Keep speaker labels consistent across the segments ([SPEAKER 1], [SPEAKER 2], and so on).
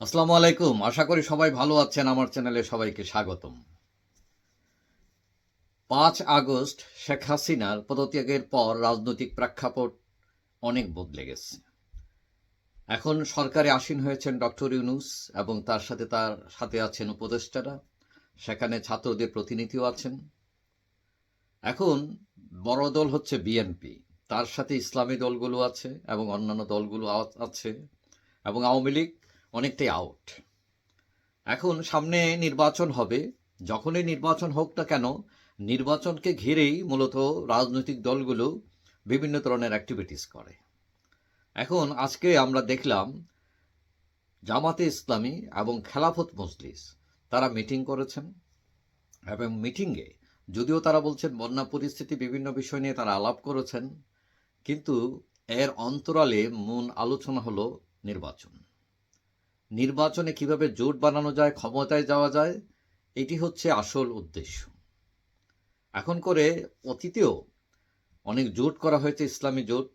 [SPEAKER 1] আসসালামু আলাইকুম। আশা করি সবাই ভালো আছেন। আমার চ্যানেলে সবাইকে স্বাগতম। পাঁচ আগস্ট শেখ হাসিনার পদত্যাগের পর রাজনৈতিক প্রেক্ষাপট অনেক বদলে গেছে। এখন সরকারে আসীন হয়েছেন ডক্টর ইউনুস এবং তার সাথে তার সাথে আছেন উপদেষ্টারা। সেখানে ছাত্রদের প্রতিনিধিও আছেন। এখন বড় দল হচ্ছে বিএনপি। তার সাথে ইসলামী দলগুলো আছে এবং অন্যান্য দলগুলো আছে এবং আওয়ামী লীগ অনেকটাই আউট এখন সামনে নির্বাচন হবে। যখনই নির্বাচন হোক না কেন, নির্বাচনকে ঘিরেই মূলত রাজনৈতিক দলগুলো বিভিন্ন ধরনের অ্যাক্টিভিটিস করে। এখন আজকে আমরা দেখলাম, জামাতে ইসলামী এবং খেলাফত মজলিস, তারা মিটিং করেছেন। এবং মিটিংয়ে যদিও তারা বলছেন বন্যা পরিস্থিতি বিভিন্ন বিষয় নিয়ে তারা আলাপ করেছেন, কিন্তু এর অন্তরালে মূল আলোচনা হলো নির্বাচন। নির্বাচনে কীভাবে জোট বানানো যায়, ক্ষমতায় যাওয়া যায়, এটি হচ্ছে আসল উদ্দেশ্য। এখন করে অতীতেও অনেক জোট করা হয়েছে, ইসলামী জোট,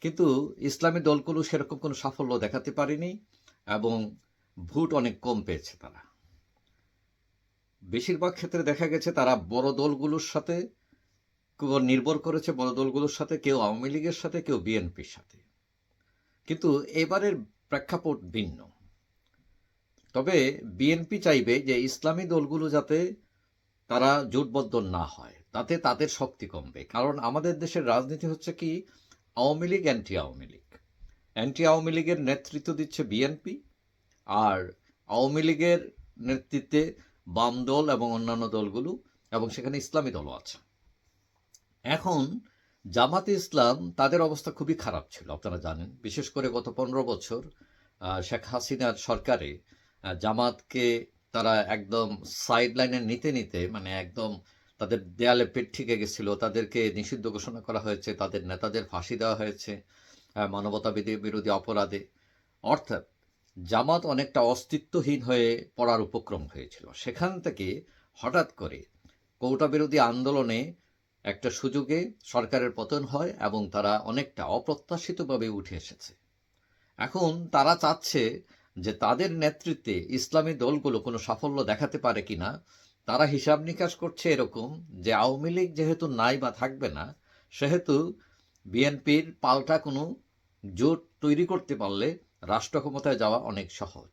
[SPEAKER 1] কিন্তু ইসলামী দলগুলো সেরকম কোনো সাফল্য দেখাতে পারেনি এবং ভোট অনেক কম পেয়েছে তারা। বেশিরভাগ ক্ষেত্রে দেখা গেছে তারা বড় দলগুলোর সাথে নির্ভর করেছে, বড় দলগুলোর সাথে, কেউ আওয়ামী লীগের সাথে, কেউ বিএনপির সাথে। কিন্তু এবারের প্রেক্ষাপট ভিন্ন। তবে বিএনপি চাইবে যে ইসলামী দলগুলো যাতে তারা জোটবদ্ধ না হয়, তাতে তাদের শক্তি কমবে। কারণ আমাদের দেশের রাজনীতি হচ্ছে কি, আওয়ামী লীগ অ্যান্টি আওয়ামী লীগ। অ্যান্টি আওয়ামী লীগের নেতৃত্ব দিচ্ছে বিএনপি, আর আওয়ামী লীগের নেতৃত্বে বাম দল এবং অন্যান্য দলগুলো, এবং সেখানে ইসলামী দলও আছে। এখন জামাতে ইসলাম, তাদের অবস্থা খুবই খারাপ ছিল, আপনারা জানেন। বিশেষ করে গত পনেরো বছর শেখ হাসিনার সরকারে জামাতকে তারা একদম সাইড লাইনে নিতে নিতে মানে একদম তাদের দেয়ালে পেট ঠিকে গেছিল, তাদেরকে নিষিদ্ধ ঘোষণা করা হয়েছে, তাদের নেতাদের ফাঁসি দেওয়া হয়েছে মানবতা বিরোধী অপরাধে। অর্থাৎ জামাত অনেকটা অস্তিত্বহীন হয়ে পড়ার উপক্রম হয়েছিল। সেখান থেকে হঠাৎ করে কৌটা বিরোধী আন্দোলনে একটা সুযোগে সরকারের পতন হয় এবং তারা অনেকটা অপ্রত্যাশিতভাবে উঠে এসেছে। এখন তারা চাচ্ছে যে তাদের নেতৃত্বে ইসলামী দলগুলো কোনো সাফল্য দেখাতে পারে কি না, তারা হিসাব নিকাশ করছে এরকম যে আওয়ামী লীগ যেহেতু নাই বা থাকবে না, সেহেতু বিএনপির পাল্টা কোনো জোট তৈরি করতে পারলে রাষ্ট্র ক্ষমতায় যাওয়া অনেক সহজ।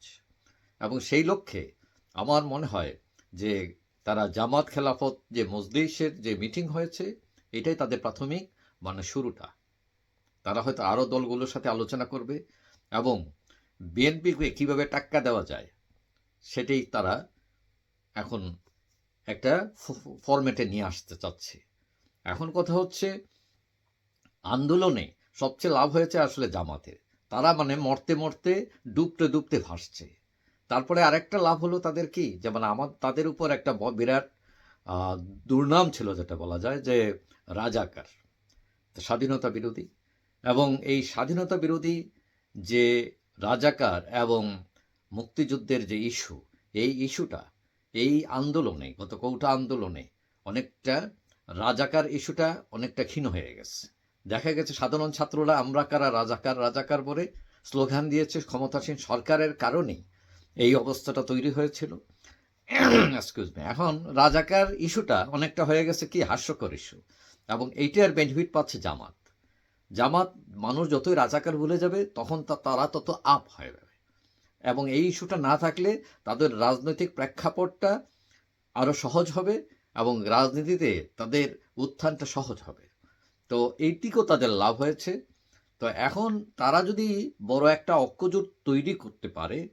[SPEAKER 1] এবং সেই লক্ষ্যে আমার মনে হয় যে তারা জামাত খেলাফত যে মজলিসের যে মিটিং হয়েছে, এটাই তাদের প্রাথমিক মানে শুরুটা। তারা হয়তো আরও দলগুলোর সাথে আলোচনা করবে এবং বিএনপিকে কীভাবে টাক্কা দেওয়া যায়, সেটাই তারা এখন একটা ফরম্যাটে নিয়ে আসতে চাচ্ছে। এখন কথা হচ্ছে, আন্দোলনে সবচেয়ে লাভ হয়েছে আসলে জামাতের। তারা মানে মরতে মরতে ডুবতে ডুবতে ভাসছে। তারপরে আরেকটা লাভ হলো তাদের কি, যেমন আমার, তাদের উপর একটা বিরাট দুর্নাম ছিল যেটা বলা যায় যে রাজাকার, স্বাধীনতা বিরোধী। এবং এই স্বাধীনতা বিরোধী যে রাজাকার এবং মুক্তিযুদ্ধের যে ইস্যু, এই ইস্যুটা, এই আন্দোলনে, গত কৌটা আন্দোলনে অনেকটা রাজাকার ইস্যুটা অনেকটা ক্ষীণ হয়ে গেছে। দেখা গেছে সাধারণ ছাত্ররা, আমরা কারা রাজাকার রাজাকার বলে স্লোগান দিয়েছে ক্ষমতাসীন সরকারের কারণেই এই অবস্থাটা তৈরি হয়েছিল। এক্সকিউজ এখন রাজাকার ইস্যুটা অনেকটা হয়ে গেছে কি হাস্যকর ইস্যু। এবং এইটার বেনিফিট পাচ্ছে জামাত। জামাত মানুষ যতই রাজাকার ভুলে যাবে, তখন তারা তত আপ হয়ে যাবে। এবং এই ইস্যুটা না থাকলে তাদের রাজনৈতিক প্রেক্ষাপটটা আরও সহজ হবে এবং রাজনীতিতে তাদের উত্থানটা সহজ হবে। তো এইটিকেও তাদের লাভ হয়েছে। তো এখন তারা যদি বড় একটা ঐক্যজোট তৈরি করতে পারে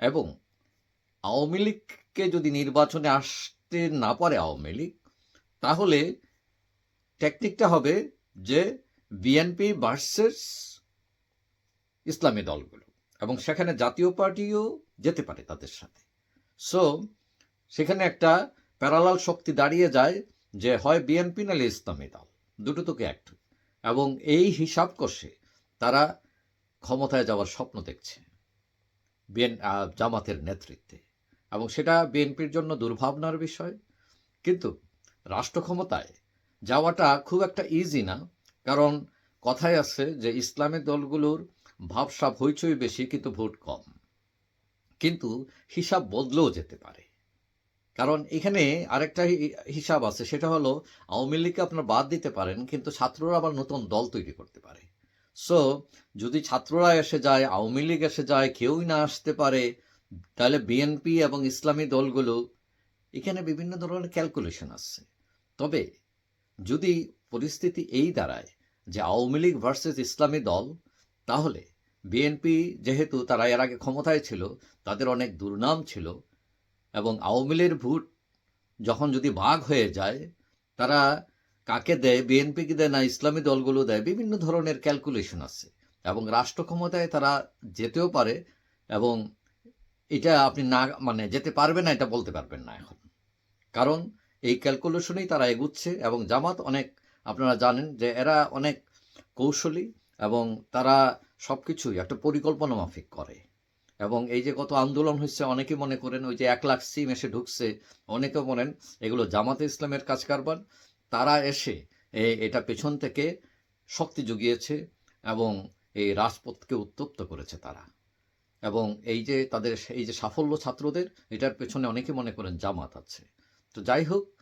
[SPEAKER 1] এবং আওয়ামী লীগকে যদি নির্বাচনে আসতে না পারে আওয়ামী লীগ, তাহলে টেকনিকটা হবে যে বিএনপি ভার্সেস ইসলামী দলগুলো। এবং সেখানে জাতীয় পার্টিও যেতে পারে তাদের সাথে। সো সেখানে একটা প্যারালাল শক্তি দাঁড়িয়ে যায় যে হয় বিএনপি নালে ইসলামী দল, দুটো তোকে এক। এবং এই হিসাব কষে তারা ক্ষমতায় যাওয়ার স্বপ্ন দেখছে বিএন জামাতের নেতৃত্বে। এবং সেটা বিএনপির জন্য দুর্ভাবনার বিষয়। কিন্তু রাষ্ট্র ক্ষমতায় যাওয়াটা খুব একটা ইজি না। কারণ কথায় আছে যে ইসলামী দলগুলোর ভাবসাব হইচই বেশি, কিন্তু ভোট কম। কিন্তু হিসাব বদলেও যেতে পারে। কারণ এখানে আরেকটা হিসাব আছে, সেটা হলো আওয়ামী লীগকে আপনার বাদ দিতে পারেন, কিন্তু ছাত্ররা আবার নতুন দল তৈরি করতে পারে। সো যদি ছাত্ররা এসে যায়, আওয়ামী লীগ এসে যায়, কেউই না আসতে পারে, তাহলে বিএনপি এবং ইসলামী দলগুলো, এখানে বিভিন্ন ধরনের ক্যালকুলেশন আছে। তবে যদি পরিস্থিতি এই দাঁড়ায় যে আওয়ামী লীগ ভার্সেস ইসলামী দল, তাহলে বিএনপি যেহেতু তারা এর আগে ক্ষমতায় ছিল, তাদের অনেক দুর্নাম ছিল এবং আওয়ামী লীগের ভোট যখন যদি ভাগ হয়ে যায়, তারা কাকে দেয় বিএনপিকে দেয় না, ইসলামী দলগুলো দেয়, বিভিন্ন ধরনের ক্যালকুলেশন আছে। এবং রাষ্ট্র ক্ষমতায় তারা যেতেও পারে এবং এটা আপনি না মানে যেতে পারবে না, এটা বলতে পারবেন না এখন। কারণ এই ক্যালকুলেশনেই তারা এগুচ্ছে এবং জামাত অনেক আপনারা জানেন যে এরা অনেক কৌশলী এবং তারা সব কিছুই একটা পরিকল্পনা মাফিক করে। এবং এই যে কত আন্দোলন হচ্ছে অনেকে মনে করেন ওই যে এক লাখ সিম এসে ঢুকছে অনেকে বলেন এগুলো জামাতে ইসলামের কাজ কারবার তারা এসে এটা পেছন থেকে শক্তি জুগিয়েছে এবং এই রাজপথকে উত্তপ্ত করেছে তারা। এবং এই যে তাদের এই যে সাফল্য ছাত্রদের, এটার পেছনে অনেকে মনে করেন জামাত আছে। তো যাই হোক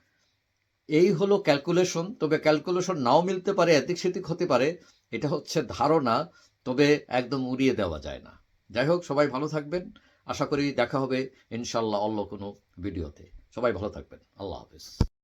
[SPEAKER 1] এই হলো ক্যালকুলেশন তবে ক্যালকুলেশন নাও মিলতে পারে এতিক সেদিক হতে পারে, এটা হচ্ছে ধারণা, তবে একদম উড়িয়ে দেওয়া যায় না। যাই হোক, সবাই ভালো থাকবেন, আশা করি দেখা হবে ইনশাল্লাহ অন্য কোনো ভিডিওতে। সবাই ভালো থাকবেন, আল্লাহ হাফিজ।